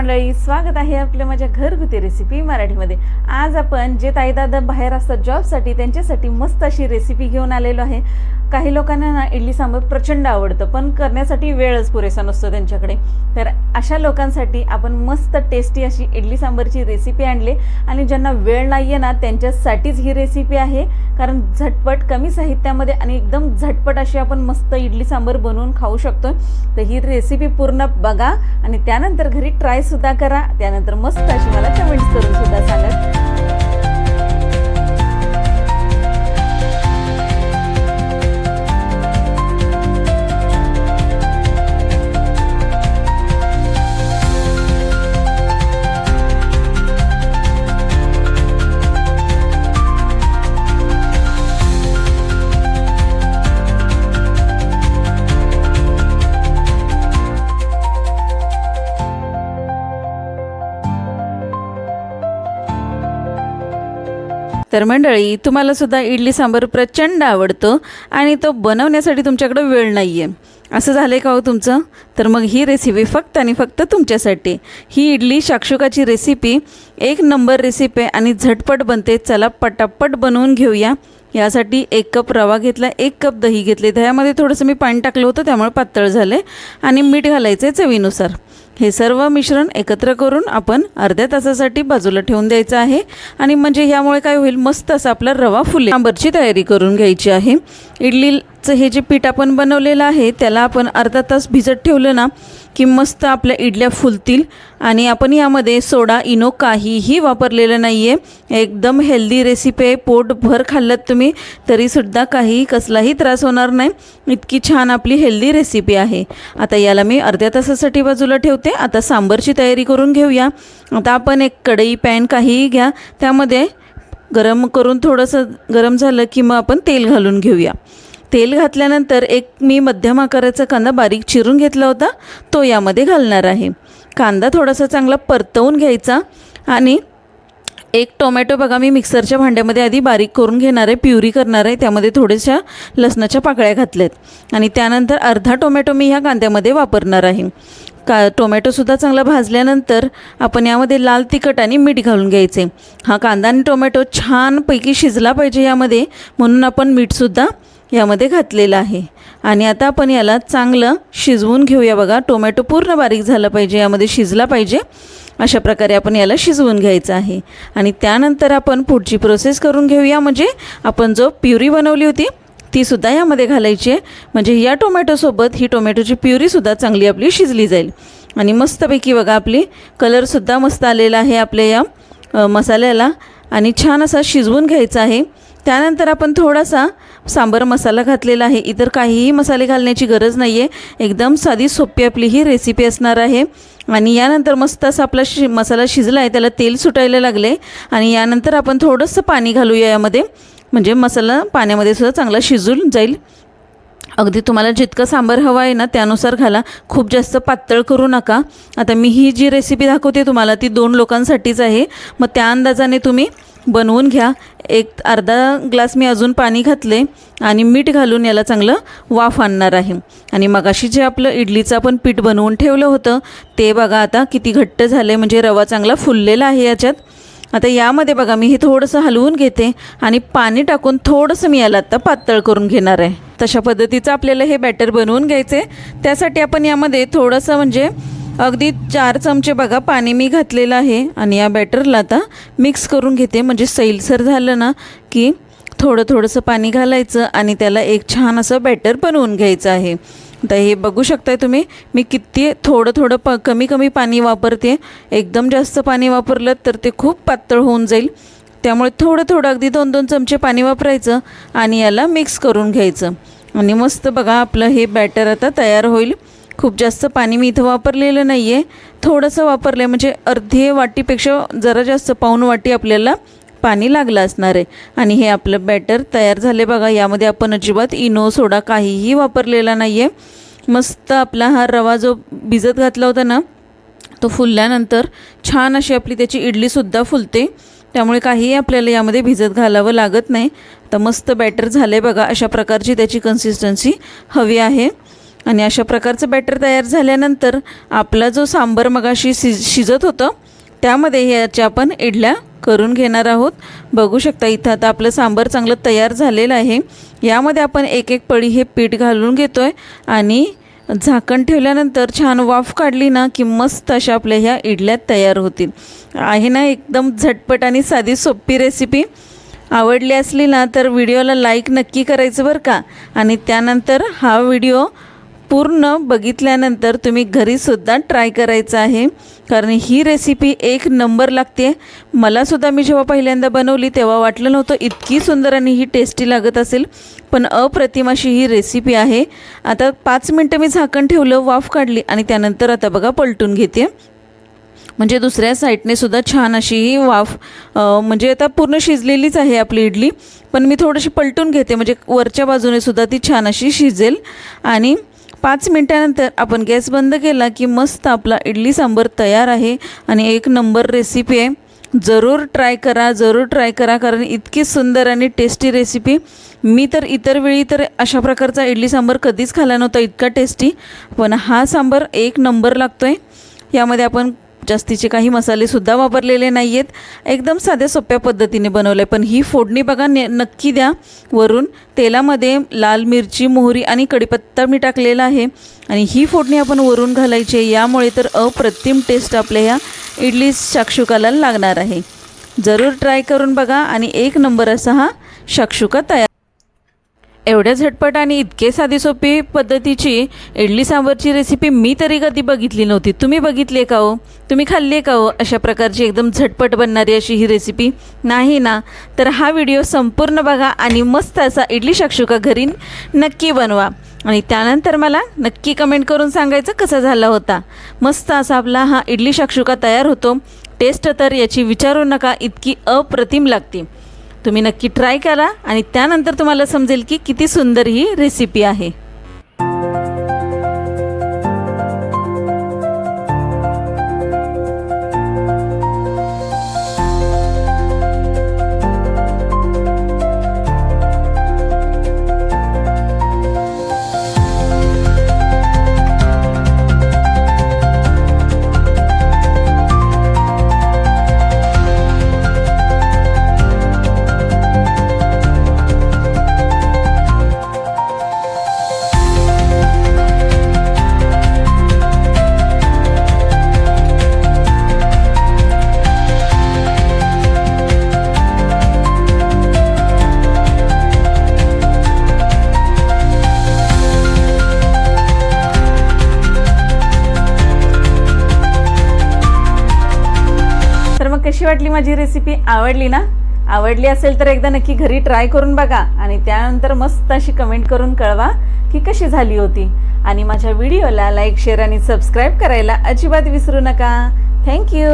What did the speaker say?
मंडळी स्वागत आहे आपल्या माझ्या घरगुती रेसिपी मराठीमध्ये. आज आपण जे ताईदादा बाहेर असतात जॉबसाठी त्यांच्यासाठी मस्त अशी रेसिपी घेऊन आलेलो आहे. काही लोकांना ना इडली सांबार प्रचंड आवडतं पण करण्यासाठी वेळच पुरेसा नसतो त्यांच्याकडे. तर अशा लोकांसाठी आपण मस्त टेस्टी अशी इडली सांबारची रेसिपी आणली आणि ज्यांना वेळ नाही आहे ना त्यांच्यासाठीच ही रेसिपी आहे. कारण झटपट कमी साहित्यामध्ये आणि एकदम झटपट अशी आपण मस्त इडली सांबार बनवून खाऊ शकतो. तर ही रेसिपी पूर्ण बघा आणि त्यानंतर घरी ट्राय सुद्धा करा. त्यानंतर मस्त अशी मला कमेंट्स करून सुद्धा सांगा. तर मंडळी तुम्हाला सुद्धा इडली सांबार प्रचंड आवडतो आणि तो बनवण्यासाठी तुमच्याकडे वेळ नाही आहे असं झालं आहे का हो तुमचं? तर मग ही रेसिपी फक्त आणि फक्त तुमच्यासाठी. ही इडली शाक्षुकाची रेसिपी एक नंबर रेसिपी आहे आणि झटपट बनते. चला पटापट बनवून घेऊया. यासाठी एक कप रवा घेतला एक कप दही घेतले. दह्यामध्ये थोडंसं मी पाणी टाकलं होतं त्यामुळे पातळ झालं. आहे आणि मीठ घालायचं आहे चवीनुसार. हे सर्व मिश्रण एकत्र करून आपण अर्ध्या तासासाठी बाजूला ठेवून द्यायचं आहे. आणि म्हणजे ह्यामुळे काय होईल? मस्त असा आपला रवा फुले आंबरची तयारी करून घ्यायची आहे. इडलीचं हे जे पीठ आपण बनवलेलं आहे त्याला आपण अर्धा तास भिजत ठेवलं ना की मस्त आपल्या इडल्या फुलतील. आणि आपण यामध्ये सोडा इनो काहीही वापरलेलं नाही आहे एकदम हेल्दी रेसिपी आहे. पोटभर खाल्लं तुम्ही तरीसुद्धा काही कसलाही त्रास होणार नाही. इतकी छान आपली हेल्दी रेसिपी आहे. आता याला मी अर्ध्या तासासाठी बाजूला ठेवते. आता सांबरची तयारी करून घेऊया. आता आपण एक कढई पॅन काहीही घ्या. त्यामध्ये गरम करून थोडंसं गरम झालं की मग आपण तेल घालून घेऊया. तेल घातल्यानंतर एक मी मध्यम आकाराचा कांदा बारीक चिरून घेतला होता तो यामध्ये घालणार आहे. कांदा थोडासा चांगला परतवून घ्यायचा आणि एक टोमॅटो बघा मी मिक्सरच्या भांड्यामध्ये आधी बारीक करून घेणार आहे प्युरी करणार आहे त्यामध्ये थोड्याशा लसणाच्या पाकळ्या घातल्यात. आणि त्यानंतर अर्धा टोमॅटो मी ह्या कांद्यामध्ये वापरणार आहे. का टोमॅटोसुद्धा चांगला भाजल्यानंतर आपण यामध्ये लाल तिखट आणि मीठ घालून घ्यायचे. हा कांदा आणि टोमॅटो छानपैकी शिजला पाहिजे यामध्ये म्हणून आपण मीठसुद्धा यामध्ये घातलेलं आहे. आणि आता आपण याला चांगलं शिजवून घेऊया बघा. टोमॅटो पूर्ण बारीक झालं पाहिजे यामध्ये शिजला पाहिजे. अशा प्रकारे आपण याला शिजवून घ्यायचं आहे. आणि त्यानंतर आपण पुढची प्रोसेस करून घेऊया. म्हणजे आपण जो प्युरी बनवली होती तीसुद्धा यामध्ये घालायची आहे. म्हणजे या टोमॅटोसोबत ही टोमॅटोची प्युरीसुद्धा चांगली आपली शिजली जाईल. आणि मस्तपैकी बघा आपली कलरसुद्धा मस्त आलेला आहे आपल्या या मसाल्याला. आणि छान असा शिजवून घ्यायचा आहे. त्यानंतर आपण थोडासा सांबर मसाला घातलेला आहे. इतर काहीही मसाले घालण्याची गरज नाही आहे एकदम साधी सोपी आपली ही रेसिपी असणार आहे. आणि यानंतर मस्त असा आपला शि मसाला शिजला आहे त्याला तेल सुटायला लागले आणि यानंतर आपण थोडंसं पाणी घालूया यामध्ये. म्हणजे मसाला पाण्यामध्ये सुद्धा चांगला शिजून जाईल. अगदी तुम्हाला जितकं सांबार हवं आहे ना त्यानुसार घाला. खूप जास्त पातळ करू नका. आता मी ही जी रेसिपी दाखवते तुम्हाला ती दोन लोकांसाठीच आहे. मग त्या अंदाजाने तुम्ही बनवून घ्या. एक अर्धा ग्लास मी अजून पाणी घातले आणि मीठ घालून याला चांगलं वाफ आणणार आहे. आणि मगाशी जे आपलं इडलीचं आपण पीठ बनवून ठेवलं होतं ते बघा आता किती घट्ट झालं आहे म्हणजे रवा चांगला फुललेला आहे याच्यात. आता यामध्ये बघा मी हे थोडंसं हलवून घेते आणि पाणी टाकून थोडंसं मी याला आता पातळ करून घेणार आहे. तशा पद्धतीचं आपल्याला हे बॅटर बनवून घ्यायचं आहे त्यासाठी आपण यामध्ये थोडंसं म्हणजे अगदी चार चमचे बघा पाणी मी घातलेलं आहे आणि या बॅटरला आता मिक्स करून घेते. म्हणजे सैलसर झालं ना की थोडं थोडंसं पाणी घालायचं आणि त्याला एक छान असं बॅटर बनवून घ्यायचं आहे. तर हे बघू शकताय तुम्ही मी किती थोडं थोडं प कमी कमी पाणी वापरते. एकदम जास्त पाणी वापरलं तर ते खूप पातळ होऊन जाईल. त्यामुळे थोडं थोडं अगदी दोन दोन चमचे पाणी वापरायचं आणि याला मिक्स करून घ्यायचं. आणि मस्त बघा आपलं हे बॅटर आता तयार होईल. खूप जास्त पाणी मी इथं वापरलेलं नाही आहे थोडंसं वापरलं आहे म्हणजे अर्धी वाटीपेक्षा जरा जास्त पाऊन वाटी आपल्याला पाणी लागलं असणार आहे. आणि हे आपलं बॅटर तयार झाले बघा यामध्ये आपण अजिबात इनो सोडा काहीही वापरलेला नाही आहे मस्त आपला हा रवा जो भिजत घातला होता ना तो फुलल्यानंतर छान अशी आपली त्याची इडलीसुद्धा फुलते. त्यामुळे काहीही आपल्याला यामध्ये भिजत घालावं लागत नाही. तर मस्त बॅटर झालं आहे बघा अशा प्रकारची त्याची कन्सिस्टन्सी हवी आहे. आणि अशा प्रकारचं बॅटर तयार झाल्यानंतर आपला जो सांबर मगाशी शिज शिजत होतं त्यामध्ये ह्याच्या आपण इडल्या करून घेणार आहोत. बघू शकता इथं आता आपलं सांबर चांगलं तयार झालेलं आहे. यामध्ये आपण एक एक पळी हे पीठ घालून घेतो आहे आणि झाकण ठेवल्यानंतर छान वाफ काढली ना की मस्त अशा आपल्या ह्या इडल्या तयार होतील. आहे ना एकदम झटपट आणि साधी सोपी रेसिपी आवडली असली ना तर व्हिडिओला लाईक नक्की करायचं बरं का? आणि त्यानंतर हा व्हिडिओ पूर्ण बघितल्यानंतर तुम्ही घरीसुद्धा ट्राय करायचं आहे. कारण ही रेसिपी एक नंबर लागते. मलासुद्धा मी जेव्हा पहिल्यांदा बनवली तेव्हा वाटलं नव्हतं इतकी सुंदर आणि ही टेस्टी लागत असेल. पण अप्रतिम अशी ही रेसिपी आहे. आता पाच मिनटं मी झाकण ठेवलं वाफ काढली आणि त्यानंतर आता बघा पलटून घेते. म्हणजे दुसऱ्या साईडने सुद्धा छान अशी ही वाफ म्हणजे आता पूर्ण शिजलेलीच आहे आपली इडली. पण मी थोडीशी पलटून घेते म्हणजे वरच्या बाजूने सुद्धा ती छान अशी शिजेल. आणि पाच मिनटानंतर आपण गॅस बंद केला की मस्त आपला इडली सांबर तयार आहे. आणि एक नंबर रेसिपी आहे. जरूर ट्राय करा जरूर ट्राय करा कारण इतकी सुंदर आणि टेस्टी रेसिपी मी तर इतर वेळी तर अशा प्रकारचा इडली सांबर कधीच खाल्ला नव्हता इतका टेस्टी पण हा सांबर एक नंबर लागतो आहे यामध्ये आपण जास्तीचे काही मसालेसुद्धा वापरलेले नाही आहेत एकदम साध्या सोप्या पद्धतीने बनवलं आहे पण ही फोडणी बघा ने नक्की द्या. वरून तेलामध्ये लाल मिरची मोहरी आणि कढीपत्ता मी टाकलेला आहे. आणि ही फोडणी आपण वरून घालायची आहे. यामुळे तर अप्रतिम टेस्ट आपल्या ह्या इडली शाक्षुकाला लागणार आहे. जरूर ट्राय करून बघा आणि एक नंबर असा हा शाक्षुका तयार एवढ्या झटपट आणि इतके साधी सोपी पद्धतीची इडली सांबारची रेसिपी मी तरी कधी बघितली नव्हती. तुम्ही बघितली का हो? तुम्ही खाल्ली आहे का हो? अशा प्रकारची एकदम झटपट बनणारी अशी ही रेसिपी नाही ना? तर हा व्हिडिओ संपूर्ण बघा आणि मस्त असा इडली शाक्षुका घरी नक्की बनवा. आणि त्यानंतर मला नक्की कमेंट करून सांगायचं कसा झाला होता. मस्त असा आपला हा इडली शाक्षुका तयार होतो. टेस्ट तर याची विचारू नका इतकी अप्रतिम लागते. तुम्ही नक्की ट्राय करा आणि त्यानंतर तुम्हाला समजेल की किती सुंदर ही रेसिपी आहे. तर मग कशी वाटली माझी रेसिपी आवडली ना? आवडली असेल तर एकदा नक्की घरी ट्राय करून बघा आणि त्यानंतर मस्त अशी कमेंट करून कळवा की कशी झाली होती. आणि माझ्या व्हिडिओला लाईक शेअर आणि सबस्क्राईब करायला अजिबात विसरू नका. थँक्यू